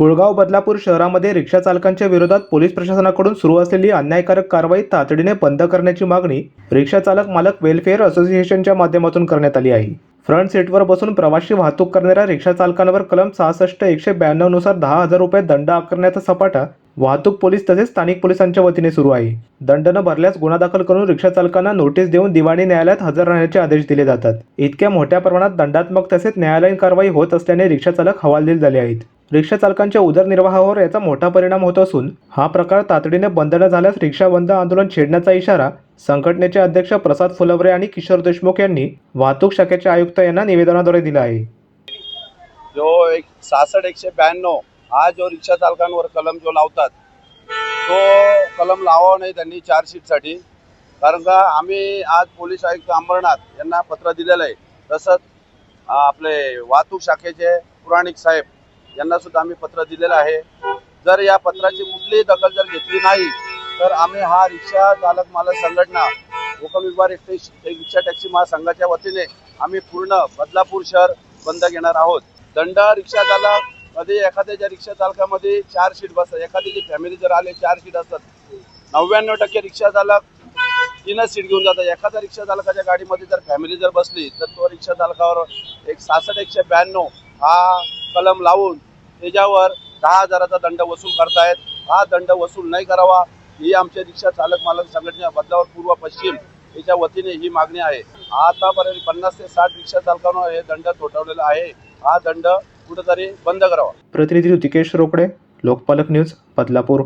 कुळगाव बदलापूर शहरामध्ये रिक्षा चालकांच्या विरोधात पोलीस प्रशासनाकडून सुरू असलेली अन्यायकारक कारवाई तातडीने बंद करण्याची मागणी रिक्षा चालक मालक वेलफेअर असोसिएशनच्या माध्यमातून करण्यात आली आहे. फ्रंट सीटवर बसून प्रवासी वाहतूक करणाऱ्या रिक्षा चालकांवर कलम सहासष्ट एकशे ब्याण्णवनुसार दहा हजार रुपये दंड आकारण्याचा सपाटा वाहतूक पोलीस तसेच स्थानिक पोलिसांच्या वतीने सुरू आहे. दंड न भरल्यास गुन्हा दाखल करून रिक्षा चालकांना नोटीस देऊन दिवाणी न्यायालयात हजर राहण्याचे आदेश दिले जातात. इतक्या मोठ्या प्रमाणात दंडात्मक तसेच न्यायालयीन कारवाई होत असल्याने रिक्षा चालक हवालदिल झाले आहेत. रिक्षा चालकांच्या उदरनिर्वाहावर याचा मोठा परिणाम होत असून हा प्रकार तातडीने बंद न झाल्यास रिक्षा बंद आंदोलन छेडण्याचा इशारा संघटनेचे अध्यक्ष प्रसाद फुलवरे आणि किशोर देशमुख यांनी वाहतूक शाखेचे आयुक्त यांना निवेदनाद्वारे दिला आहे. जो एक सहासष्ट एकशे ब्याण्णव हा जो रिक्षा चालकांवर कलम जो लावतात तो कलम लावावा नाही त्यांनी चार्जशीटसाठी कारण का आम्ही आज पोलीस आयुक्त अंबरनाथ यांना पत्र दिलेलं आहे. तसंच आपले वाहतूक शाखेचे पुराणिक साहेब यांना सुद्धा आम्ही पत्र दिलेलं आहे. जर या पत्राची कुठलीही दखल जर घेतली नाही तर आम्ही हा रिक्षा चालक मालक संघटना कोकण विभाग रिक्षा टॅक्सी महासंघाच्या वतीने आम्ही पूर्ण बदलापूर शहर बंद घेणार आहोत. दंड रिक्षा चालकमध्ये एखाद्या ज्या रिक्षा चालकामध्ये चार सीट बसतात एखाद्याची फॅमिली जर आले चार सीट असतात. नव्याण्णव टक्के रिक्षा चालक तीनच सीट घेऊन जातात. एखाद्या रिक्षा चालकाच्या गाडीमध्ये जर फॅमिली जर बसली तर तो रिक्षा चालकावर एक सहासष्ट एकशे ब्याण्णव हा कलम लावून त्याच्यावर दहा हजाराचा दंड वसूल करतायत. हा दंड वसूल नाही करावा ही आमच्या रिक्षा चालक मालक संघटना बदलावर पूर्व पश्चिम याच्या वतीने ही मागणी आहे. आतापर्यंत पन्नास ते साठ रिक्षा चालकांवर हे दंड थोठवलेला आहे. हा दंड कुठेतरी बंद करावा. प्रतिनिधी ऋतिकेश रोकडे लोकपालक न्यूज बदलापूर.